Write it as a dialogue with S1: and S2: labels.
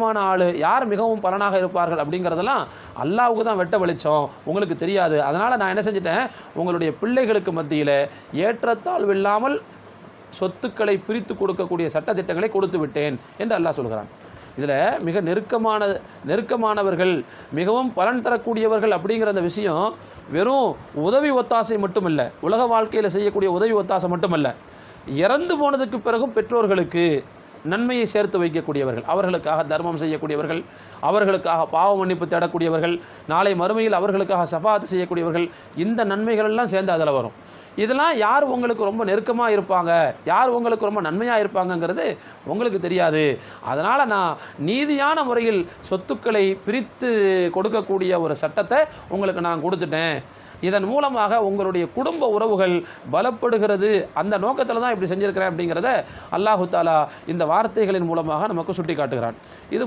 S1: நெருக்கமான ஆள். யார் மிகவும் பலனாக இருப்பார்கள் அப்படிங்கிறதெல்லாம் அல்லாவுக்கு தான் வெட்ட வெளிச்சம். உங்களுக்கு தெரியாது. அதனால் நான் என்ன செஞ்சிட்டேன்? உங்களுடைய பிள்ளைகளுக்கு மத்தியில் ஏற்றத்தாழ்வு இல்லாமல் சொத்துக்களை பிரித்து கொடுக்கக்கூடிய சட்டத்திட்டங்களை கொடுத்து விட்டேன் என்று அல்லாஹ் சொல்கிறான். இதில் மிக நெருக்கமான நெருக்கமானவர்கள் மிகவும் பலன் தரக்கூடியவர்கள் அப்படிங்கிற அந்த விஷயம் வெறும் உதவி ஒத்தாசை மட்டுமல்ல உலக வாழ்க்கையில் செய்யக்கூடிய உதவி ஒத்தாசை மட்டுமல்ல இறந்து போனதுக்கு பிறகும் பெற்றோர்களுக்கு நன்மையை சேர்த்து வைக்கக்கூடியவர்கள் அவர்களுக்காக தர்மம் செய்யக்கூடியவர்கள் அவர்களுக்காக பாவ மன்னிப்பு தேடக்கூடியவர்கள் நாளை மறுமையில் அவர்களுக்காக சஃபாத்து செய்யக்கூடியவர்கள் இந்த நன்மைகள் எல்லாம் சேர்ந்து அதில் வரும். இதெல்லாம் யார் உங்களுக்கு ரொம்ப நெருக்கமாக இருப்பாங்க யார் உங்களுக்கு ரொம்ப நன்மையாக இருப்பாங்கங்கிறது உங்களுக்கு தெரியாது. அதனால் நான் நீதியான முறையில் சொத்துக்களை பிரித்து கொடுக்கக்கூடிய ஒரு சட்டத்தை உங்களுக்கு நான் கொடுத்துட்டேன். இதன் மூலமாக உங்களுடைய குடும்ப உறவுகள் பலப்படுகிறது. அந்த நோக்கத்தில் தான் இப்படி செஞ்சிருக்கிறேன் அப்படிங்கிறத அல்லாஹு தாலா இந்த வார்த்தைகளின் மூலமாக நமக்கு சுட்டி காட்டுகிறான் இது